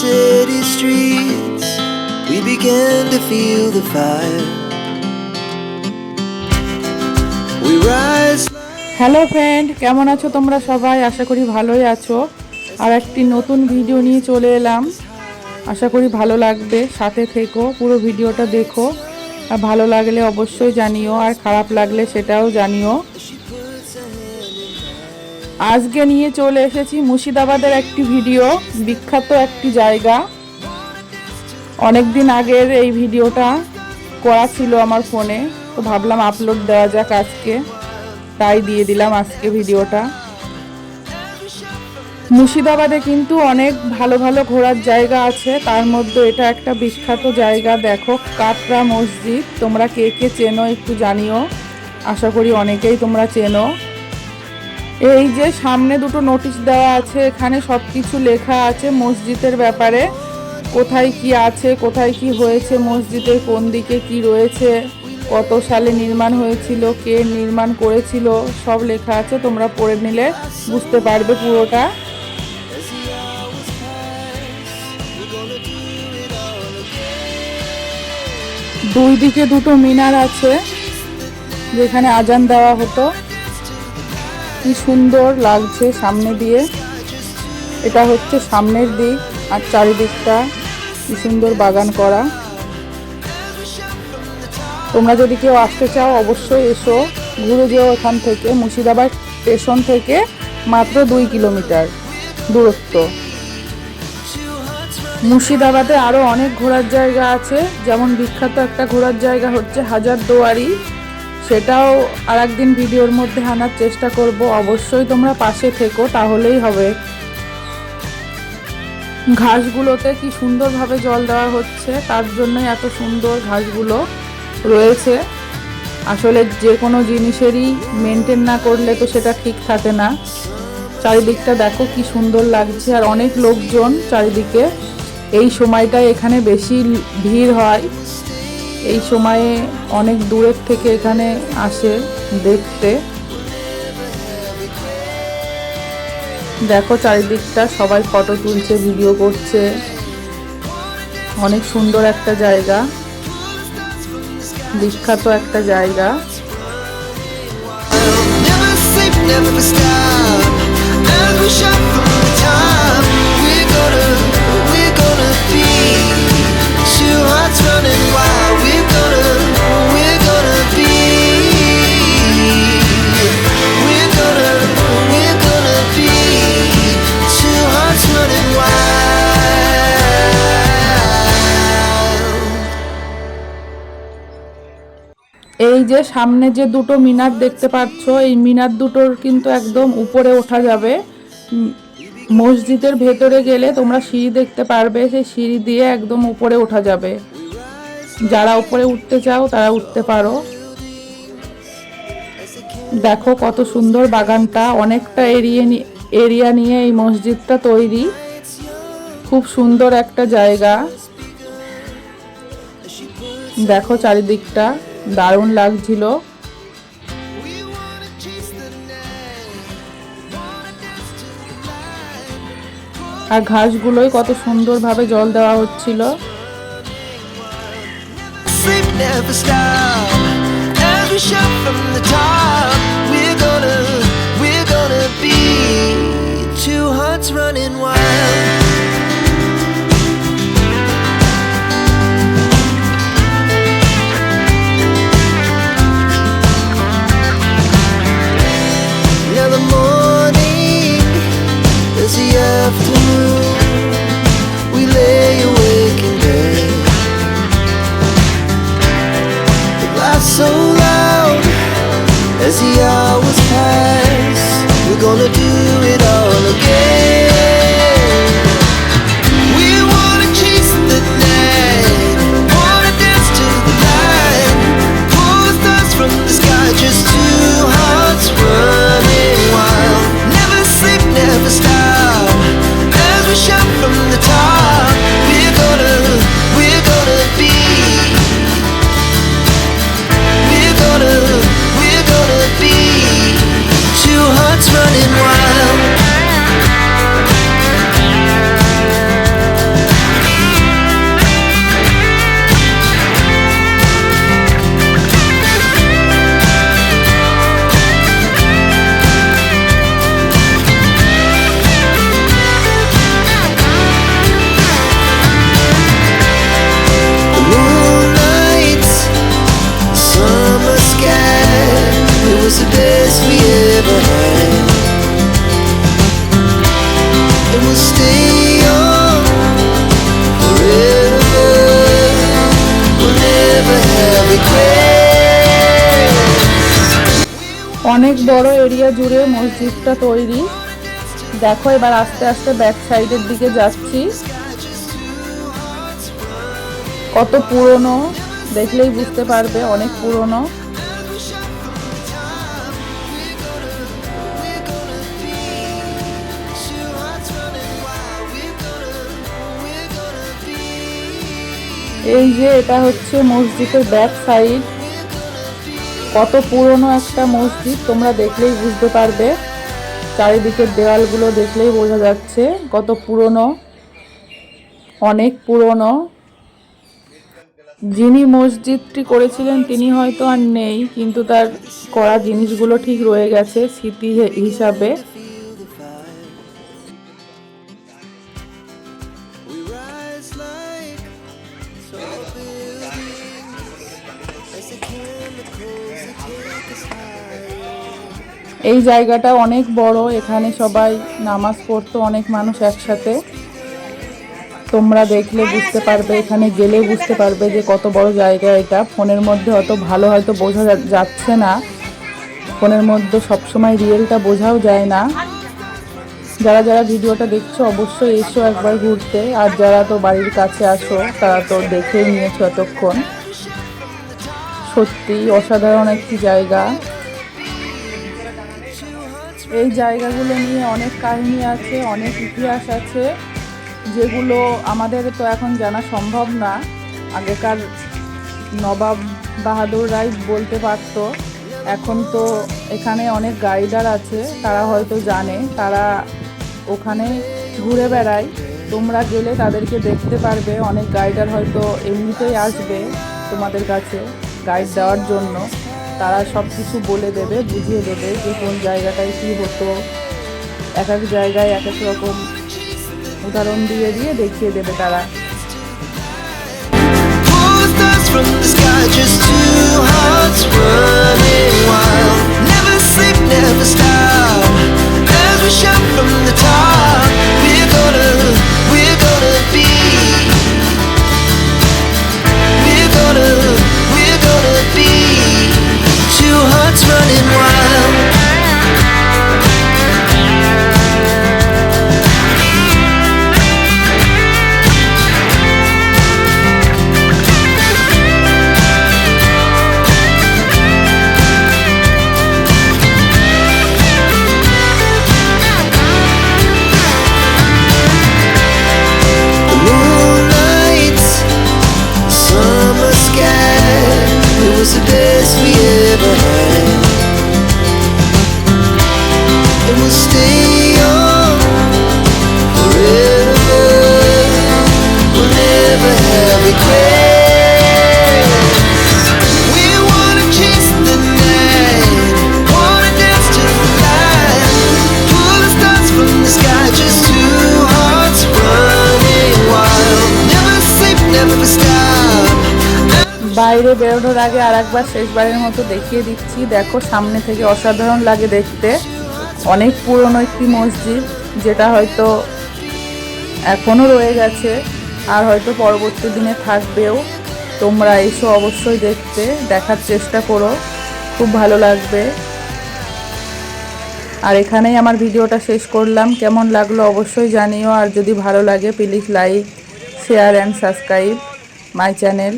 city streets, we began to feel the fire. We rise. Hello friend কেমন আছো তোমরা সবাই? আশা করি ভালোই আছো। আর একটি নতুন ভিডিও নিয়ে চলে এলাম। আশা করি ভালো লাগবে। সাথে থেকো পুরো ভিডিওটা দেখো। আর ভালো লাগলে অবশ্যই জানিও আর খারাপ লাগলে সেটাও জানিও। আজকে নিয়ে চলে এসেছি মুর্শিদাবাদের একটি ভিডিও, বিখ্যাত একটি জায়গা। অনেক দিন আগের এই ভিডিওটা করা ছিল আমার ফোনে, তো ভাবলাম আপলোড দেওয়া যাক আজকে। তাই দিয়ে দিলাম আজকে ভিডিওটা। মুর্শিদাবাদে কিন্তু অনেক ভালো ভালো ঘোরার জায়গা আছে, তার মধ্যে এটা একটা বিখ্যাত জায়গা। দেখো, কাটরা মসজিদ, তোমরা কে কে চেনো একটু জানিও। আশা করি অনেকেই তোমরা চেনো। এই যে সামনে দুটো নোটিশ দেওয়া আছে, এখানে সব কিছু লেখা আছে মসজিদের ব্যাপারে। কোথায় কি আছে, কোথায় কি হয়েছে মসজিদের কোন দিকে কি রয়েছে, কত সালে নির্মাণ হয়েছিল, কে নির্মাণ করেছিল, সব লেখা আছে, তোমরা পড়ে নিলে বুঝতে পারবে পুরোটা। দুই দিকে দুটো মিনার আছে, যেখানে আজান দেওয়া হতো। কি সুন্দর লাগছে সামনে দিয়ে। এটা হচ্ছে সামনের দিক আর চারিদিকটা কি সুন্দর বাগান করা। তোমরা যদি কেউ আসতে চাও, অবশ্যই এসো ঘুরে যেও এখান থেকে, মুর্শিদাবাদ স্টেশন থেকে মাত্র দুই কিলোমিটার দূরত্ব। মুর্শিদাবাদে আরও অনেক ঘোরার জায়গা আছে, যেমন বিখ্যাত একটা ঘোরার জায়গা হচ্ছে হাজার দুয়ারি সেটাও আর একদিন ভিডিওর মধ্যে আনার চেষ্টা করব। অবশ্যই তোমরা পাশে থেকো, তাহলেই হবে। ঘাসগুলোতে কি সুন্দরভাবে জল দেওয়া হচ্ছে, তার জন্যই এত সুন্দর ঘাসগুলো রয়েছে। আসলে যে কোনো জিনিসেরই মেনটেন না করলে তো সেটা ঠিক থাকে না। চারিদিকটা দেখো কি সুন্দর লাগছে, আর অনেক লোকজন চারিদিকে। এই সময়টায় এখানে বেশি ভিড় হয়। এই সময়ে অনেক দূরের থেকে এখানে আসে, দেখতে। দেখো চারিদিকটা, সবাই ফটো তুলছে ভিডিও করছে। অনেক সুন্দর একটা জায়গা। বিখ্যাত একটা জায়গা। Never stop. Shot যে সামনে যে দুটো মিনার দেখতে পাচ্ছ, এই মিনার দুটোর কিন্তু একদম উপরে ওঠা যাবে। মসজিদের ভেতরে গেলে তোমরা সিঁড়ি দেখতে পারবে, সেই সিঁড়ি দিয়ে একদম উপরে ওঠা যাবে। যারা উপরে উঠতে চাও, তারা উঠতে পারো। দেখো কত সুন্দর বাগানটা, অনেকটা এরিয়া এরিয়া নিয়ে এই মসজিদটা তৈরি। খুব সুন্দর একটা জায়গা। দেখো চারিদিকটা। দারুণ লাগছিল আর ঘাসগুলোই কত সুন্দরভাবে জল দেওয়া হচ্ছিল never stop. From অনেক বড় এরিয়া জুড়ে মসজিদটা তৈরি। দেখো এবার আস্তে আস্তে ব্যাক সাইডের দিকে যাচ্ছি। কত পুরনো, দেখলেই বুঝতে পারবে অনেক পুরনো। এই যে এটা হচ্ছে মসজিদের ব্যাক সাইড কত পুরনো একটা মসজিদ তোমরা দেখলেই বুঝতে পারবে। চারিদিকের দেওয়ালগুলো দেখলেই বোঝা যাচ্ছে কত পুরনো, অনেক পুরনো। যিনি মসজিদটি করেছিলেন তিনি হয়তো আর নেই, কিন্তু তার করা জিনিসগুলো ঠিক রয়ে গেছে স্মৃতি হিসাবে। এই জায়গাটা অনেক বড়, এখানে সবাই নামাজ পড়তো, অনেক মানুষ একসাথে। তোমরা দেখলে বুঝতে পারবে, এখানে গেলে বুঝতে পারবে যে কত বড় জায়গা এটা। ফোনের মধ্যে অত ভালো হয়তো বোঝা যাচ্ছে না। ফোনের মধ্যে সবসময় রিয়েলটা বোঝাও যায় না। যারা যারা ভিডিওটা দেখছ, অবশ্যই এসো একবার ঘুরতে। আর যারা তো বাড়ির কাছে আসো, তারা তো দেখেই নিয়েছো এতক্ষণ। সত্যি অসাধারণ একটি জায়গা। এই জায়গাগুলো নিয়ে অনেক কাহিনী আছে, অনেক ইতিহাস আছে, যেগুলো আমাদের তো এখন জানা সম্ভব না। আগেকার নবাব বাহাদুর রাই বলতে পারতো, এখন তো এখানে অনেক গাইডার আছে, তারা হয়তো জানে, তারা ওখানে ঘুরে বেড়ায়। তোমরা গেলে তাদেরকে দেখতে পারবে, অনেক গাইডার হয়তো এমনিতেই আসবে তোমাদের কাছে গাইড দেওয়ার জন্য। তারা সব কিছু বলে দেবে, বুঝিয়ে দেবে যে কোন জায়গাটায় কী হতো। এক এক জায়গায় এক এক রকম উদাহরণ দিয়ে দিয়ে দেখিয়ে দেবে তারা। বাইরে বেরোনোর আগে আর একবার শেষবারের মতো দেখিয়ে দিচ্ছি। দেখো, সামনে থেকে অসাধারণ লাগে দেখতে। অনেক পুরনো একটি মসজিদ, যেটা হয়তো এখনও রয়ে গেছে আর হয়তো পরবর্তী দিনে থাকবেও। তোমরা এসো অবশ্যই দেখতে, দেখার চেষ্টা করো। খুব ভালো লাগবে। আর এখানেই আমার ভিডিওটা শেষ করলাম। কেমন লাগল অবশ্যই জানিও। আর যদি ভালো লাগে please like share and subscribe my channel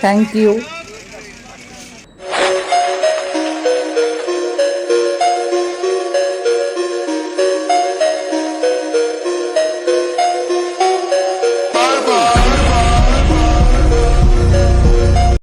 thank you